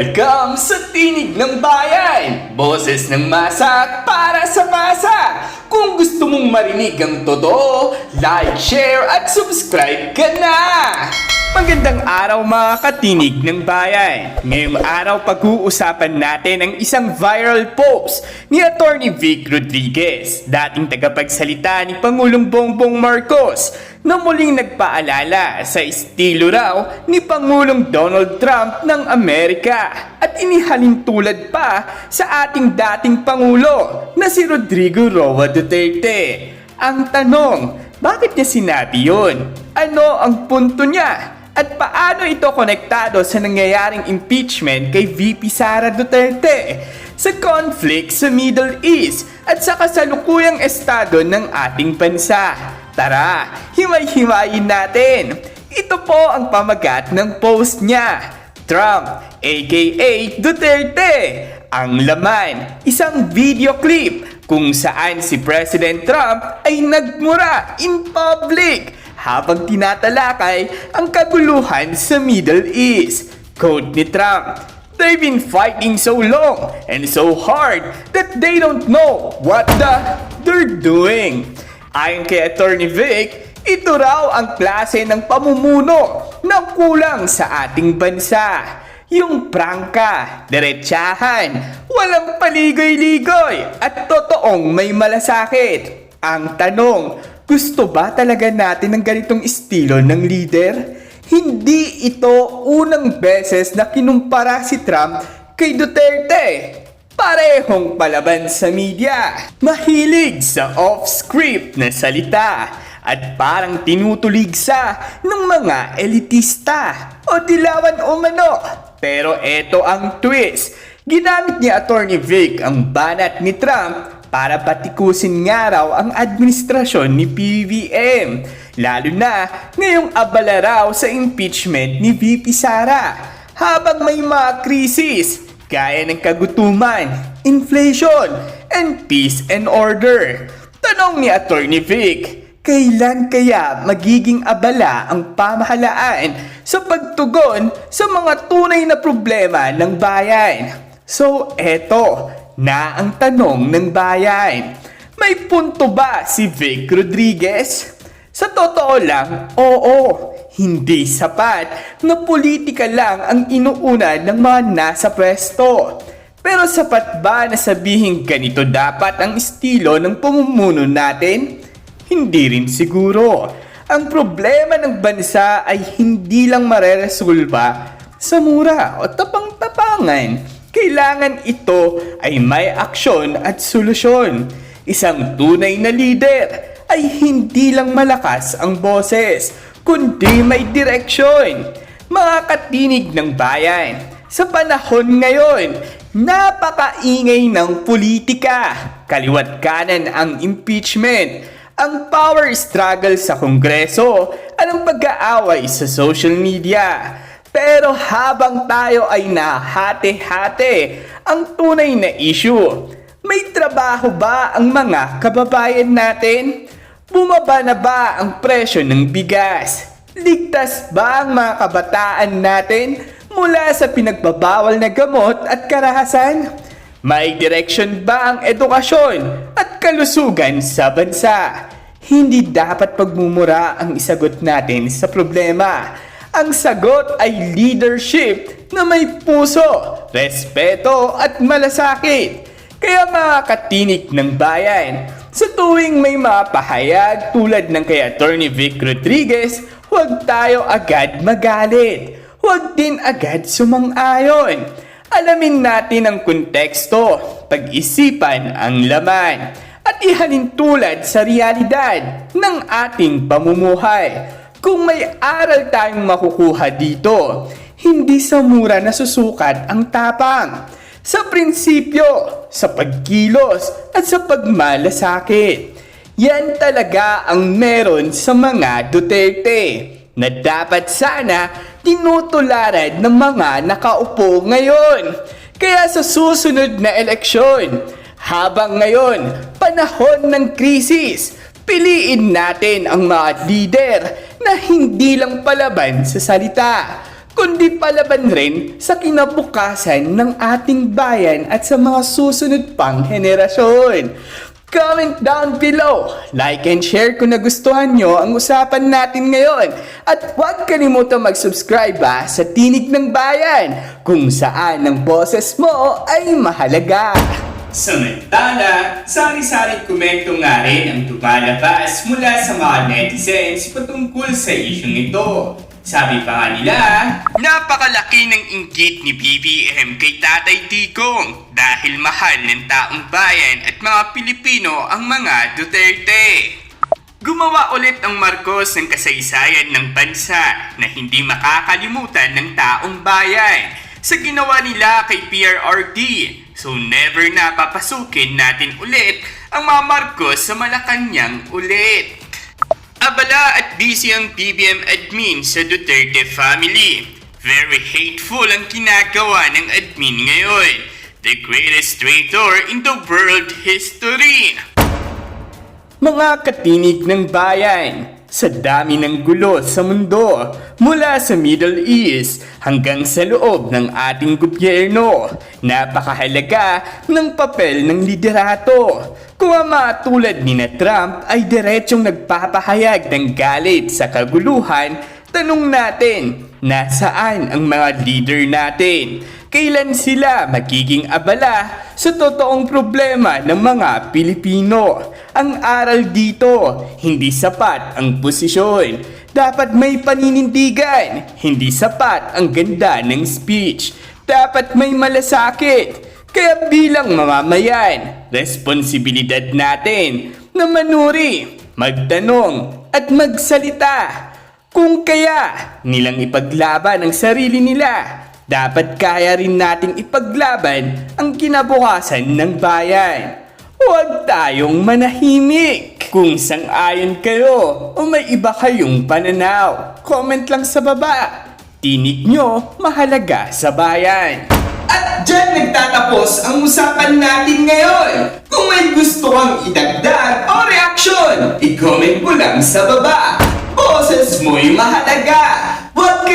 Welcome sa Tinig ng Bayan! Boses ng masa para sa masa! Kung gusto mong marinig ang totoo, like, share at subscribe ka na! Magandang araw mga katinig ng bayan! Ngayong araw pag-uusapan natin ang isang viral post ni Attorney Vic Rodriguez, dating tagapagsalita ni Pangulong Bongbong Marcos, na muling nagpaalala sa estilo raw ni Pangulong Donald Trump ng Amerika at inihalin tulad pa sa ating dating Pangulo na si Rodrigo Roa Duterte. Ang tanong, bakit niya sinabi yun? Ano ang punto niya? At paano ito konektado sa nangyayaring impeachment kay VP Sara Duterte sa conflict sa Middle East at sa kasalukuyang estado ng ating bansa? Tara, himay-himayin natin! Ito po ang pamagat ng post niya. Trump, aka Duterte. Ang laman, isang video clip kung saan si President Trump ay nagmura in public habang tinatalakay ang kaguluhan sa Middle East. Quote ni Trump, They've been fighting so long and so hard that they don't know what the they're doing. Ayon kay Attorney Vic, ito raw ang klase ng pamumuno na kulang sa ating bansa. Yung prangka, diretsahan, walang paligoy-ligoy at totoong may malasakit. Ang tanong, gusto ba talaga natin ng ganitong estilo ng leader? Hindi ito unang beses na kinumpara si Trump kay Duterte. Parehong palaban sa media. Mahilig sa off-script na salita at parang tinutulig sa ng mga elitista o dilawan umano. Pero eto ang twist. Ginamit ni Attorney Vic ang banat ni Trump para patikusin nga raw ang administrasyon ni PBBM. Lalo na ngayong abala raw sa impeachment ni VP Sara. Habang may mga krisis, gaya ng kagutuman, inflation, and peace and order. Tanong ni Attorney Vic, kailan kaya magiging abala ang pamahalaan sa pagtugon sa mga tunay na problema ng bayan? So eto na ang tanong ng bayan. May punto ba si Vic Rodriguez? Sa totoo lang, oo, hindi sapat na politika lang ang inuuna ng mga nasa pwesto. Pero sapat ba na sabihin ganito dapat ang estilo ng pamumuno natin? Hindi rin siguro. Ang problema ng bansa ay hindi lang mareresolba sa mura o tapang-tapangan. Kailangan ito ay may aksyon at solusyon. Isang tunay na leader ay hindi lang malakas ang boses, kundi may direksyon. Mga katinig ng bayan, sa panahon ngayon, napakaingay ng politika. Kaliwat kanan ang impeachment, ang power struggle sa kongreso, at ang pag-aaway sa social media. Pero habang tayo ay nahati-hati ang tunay na issue, may trabaho ba ang mga kababayan natin? Bumaba na ba ang presyo ng bigas? Ligtas ba ang mga kabataan natin mula sa pinagbabawal na gamot at karahasan? May direksyon ba ang edukasyon at kalusugan sa bansa? Hindi dapat pagmumura ang isagot natin sa problema. Ang sagot ay leadership na may puso, respeto at malasakit. Kaya mga katinik ng bayan, sa tuwing may mga pahayag tulad ng kay Attorney Vic Rodriguez, huwag tayo agad magalit. Huwag din agad sumang-ayon. Alamin natin ang konteksto, pag-isipan ang laman, at ihalin tulad sa realidad ng ating pamumuhay. Kung may aral tayong makukuha dito, hindi sa mura nasusukat ang tapang. Sa prinsipyo, sa pagkilos at sa pagmalasakit. Yan talaga ang meron sa mga Duterte na dapat sana tinutularan ng mga nakaupo ngayon. Kaya sa susunod na eleksyon, habang ngayon, panahon ng krisis, piliin natin ang mga leader na hindi lang palaban sa salita, kundi palaban rin sa kinabukasan ng ating bayan at sa mga susunod pang henerasyon. Comment down below, like and share kung nagustuhan nyo ang usapan natin ngayon. At huwag kalimutan mag-subscribe ah, sa Tinig ng Bayan kung saan ang boses mo ay mahalaga. Samantala, sari-sari komento nga rin ang tumalabas mula sa mga netizens patungkol sa isyong ito. Sabi pa nga nila, Napakalaki ng inggit ni BBM kay Tatay Digong dahil mahal ng taong bayan at mga Pilipino ang mga Duterte. Gumawa ulit ang Marcos ng kasaysayan ng bansa na hindi makakalimutan ng taong bayan sa ginawa nila kay PRRD. So never na papasukin natin ulit ang mga Marcos sa Malacanang ulit. Abala at busy ang BBM admin sa Duterte family. Very hateful ang ginagawa ng admin ngayon. The greatest traitor in the world history. Mga katinig ng bayan, sa dami ng gulo sa mundo, mula sa Middle East hanggang sa loob ng ating gobyerno, napakahalaga ng papel ng liderato. Kung ang mga tulad ni na Trump ay diretsyong nagpapahayag ng galit sa kaguluhan, tanong natin, nasaan ang mga leader natin? Kailan sila magiging abala sa totoong problema ng mga Pilipino? Ang aral dito, hindi sapat ang posisyon. Dapat may paninindigan, hindi sapat ang ganda ng speech. Dapat may malasakit. Kaya bilang mamamayan, responsibilidad natin na manuri, magtanong at magsalita. Kung kaya nilang ipaglaban ang sarili nila, dapat kaya rin nating ipaglaban ang kinabukasan ng bayan. Huwag tayong manahimik. Kung sang-ayon kayo o may iba kayong pananaw, comment lang sa baba. Tinig nyo mahalaga sa bayan. At dyan nagtatapos ang usapan natin ngayon. Kung may gusto kang idagdag o reaksyon, i-comment mo lang sa baba. Boses mo'y mahalaga.